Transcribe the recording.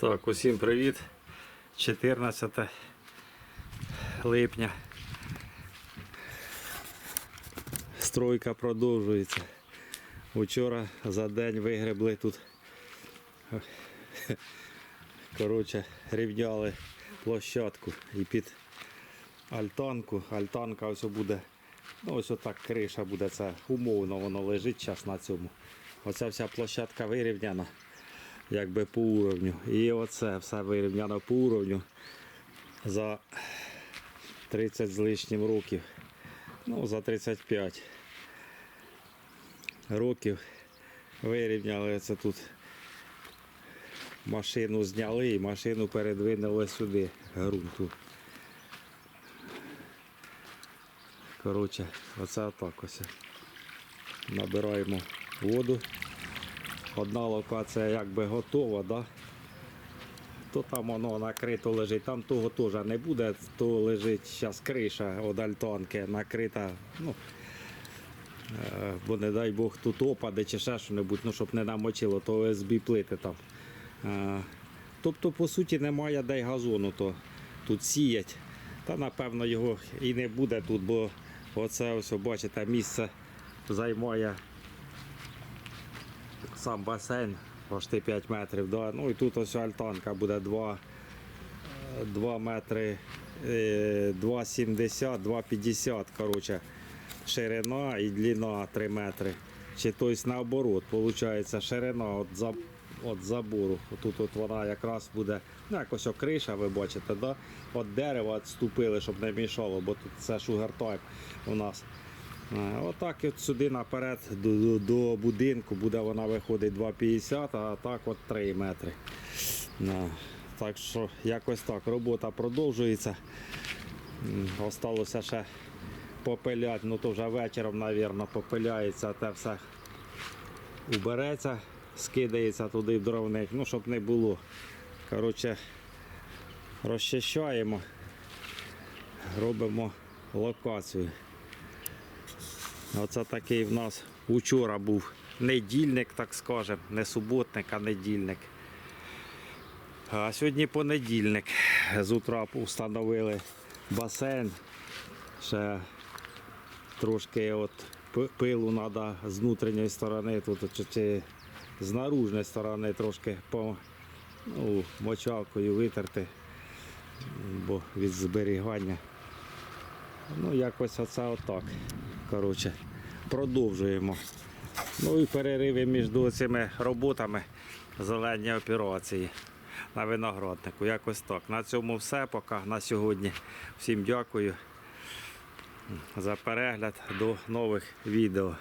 Так, усім привіт. 14 липня. Стройка продовжується. Вчора за день вигребли тут. Коротше, рівняли площадку і під альтанку. Альтанка ось буде. Ну, ось отак криша буде. Це умовно воно лежить зараз на цьому. Оця вся площадка вирівняна якби по уровню. І оце все вирівняно по уровню за 30 з лишнім років. Ну, за 35 років вирівняли це тут. Машину зняли і машину передвинули сюди ґрунту. Коротше, оце отак ось. Набираємо воду. Одна локація якби готова, да? то там воно накрито лежить, там того теж не буде, то лежить зараз криша від альтанки накрита. Ну, е, бо не дай Бог тут опаде чи ще що-небудь, ну, щоб не намочило, то ОСБ плити там. Е, Тобто, по суті, немає де газону то тут сіять. Та напевно його і не буде тут, бо оце ось, бачите, місце займає сам басейн почти 5 метрів. Да? Ну і тут ось альтанка буде 2, 2 метри е, 2,70, 2,50 коротше, ширина і длина 3 метри. Чи тобто наоборот, виходить ширина від, за, від забору. Тут от вона якраз буде, ну якось криша, ви бачите, да? від дерева відступили, щоб не мішало, бо тут це шугартайм у нас. Е, Отак от сюди наперед до, до, будинку буде вона виходить 2,50, а так от 3 метри. Е, Так що якось так, робота продовжується. Осталося ще попиляти, ну то вже вечором, мабуть, попиляється, те все убереться, скидається туди в дровник, ну щоб не було. Коротше, розчищаємо, робимо локацію. Оце такий в нас вчора був недільник, так скажемо, не суботник, а недільник. А сьогодні понедільник. З утра встановили басейн. Ще трошки от пилу треба з внутрішньої сторони, тут чи з наружної сторони трошки по ну, мочалкою витерти, бо від зберігання. Ну, якось оце отак. Коротше, продовжуємо. Ну і перериви між цими роботами зелені операції на винограднику. Якось так. На цьому все поки на сьогодні. Всім дякую за перегляд. До нових відео.